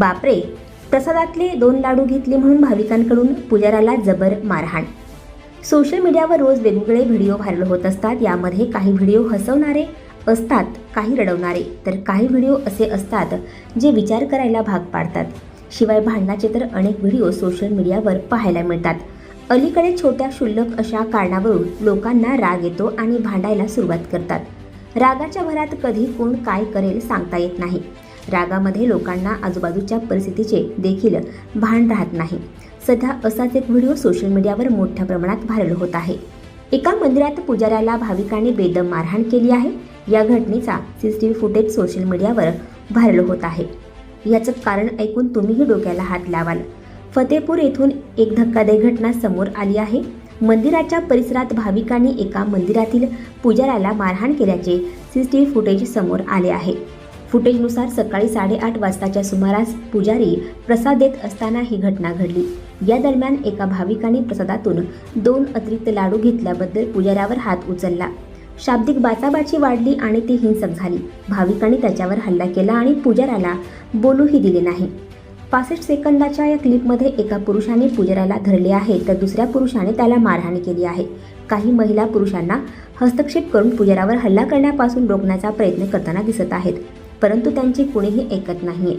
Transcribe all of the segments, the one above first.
बापरे प्रसादातले दोन लाडू घेतले म्हणून भाविकांकडून पुजाऱ्याला जबर मारहाण. सोशल मीडियावर रोज वेगवेगळे व्हिडिओ व्हायरल होत असतात यामध्ये काही व्हिडिओ हसवणारे असतात काही रडवणारे. तर काही व्हिडिओ असे असतात जे विचार करायला भाग पाडतात. शिवाय भांडणाचे तर अनेक व्हिडिओ सोशल मीडियावर पाहायला मिळतात. अलीकडे छोट्या क्षुल्लक अशा कारणावरून लोकांना राग येतो आणि भांडायला सुरुवात करतात. रागाच्या भरात कधी कोण काय करेल सांगता येत नाही. रागामध्ये लोकांना आजूबाजूच्या परिस्थितीचे देखील भान राहत नाही. सध्या असाच एक व्हिडिओ सोशल मीडियावर मोठ्या प्रमाणात व्हायरल होत आहे. एका मंदिरात पुजाऱ्याला भाविकांनी बेदम मारहाण केली आहे. या घटनेचा सीसीटीव्ही फुटेज सोशल मीडियावर व्हायरल होत आहे. याचं कारण ऐकून तुम्हीही डोक्याला हात लावाल. फतेपूर येथून एक धक्कादायक घटना समोर आली आहे. मंदिराच्या परिसरात भाविकांनी एका मंदिरातील पुजाऱ्याला मारहाण केल्याचे सीसीटीव्ही फुटेज समोर आले आहे. फुटेजनुसार सकाळी साडेआठ वाजताच्या सुमारास पुजारी प्रसाद देत असताना ही घटना घडली. या दरम्यान एका भाविकाने प्रसादातून दोन अतिरिक्त लाडू घेतल्याबद्दल पुजाऱ्यावर हात उचलला. शाब्दिक बाचाबाची वाढली आणि ती हिंसक झाली. भाविकाने त्याच्यावर हल्ला केला आणि पुजाऱ्याला बोलूही दिले नाही. पासष्ट सेकंदाच्या या क्लिपमध्ये एका पुरुषाने पुजाऱ्याला धरले आहे तर दुसऱ्या पुरुषाने त्याला मारहाण केली आहे. काही महिला पुरुषांना हस्तक्षेप करून पुजाऱ्यावर हल्ला करण्यापासून रोखण्याचा प्रयत्न करताना दिसत आहेत. परंतु त्यांचे कुणीही ऐकत नाहीये.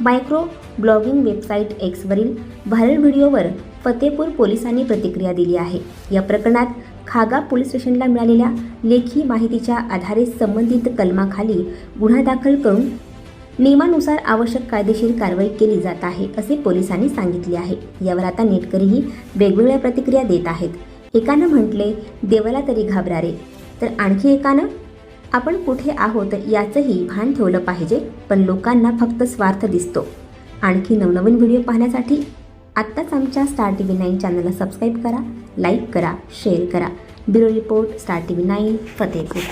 मायक्रो ब्लॉगिंग वेबसाईट एक्सवरील व्हायरल व्हिडिओवर फतेपूर पोलिसांनी प्रतिक्रिया दिली आहे. या प्रकरणात खागा पोलीस स्टेशनला मिळालेल्या लेखी माहितीच्या आधारे संबंधित कलमाखाली गुन्हा दाखल करून नियमानुसार आवश्यक कायदेशीर कारवाई केली जात आहे असे पोलिसांनी सांगितले आहे. यावर आता नेटकरीही वेगवेगळ्या प्रतिक्रिया देत आहेत. एकानं म्हटले देवाला तरी घाबरा रे. तर आणखी एकानं आपण कुठे आहोत याचंही भान ठेवलं पाहिजे पण लोकांना फक्त स्वार्थ दिसतो. आणखी नवनवीन व्हिडिओ पाहण्यासाठी आत्ताच आमच्या स्टार टी व्ही नाईन चॅनलला सबस्क्राईब करा लाईक करा शेअर करा. Bureau report star T V nine Fatehpur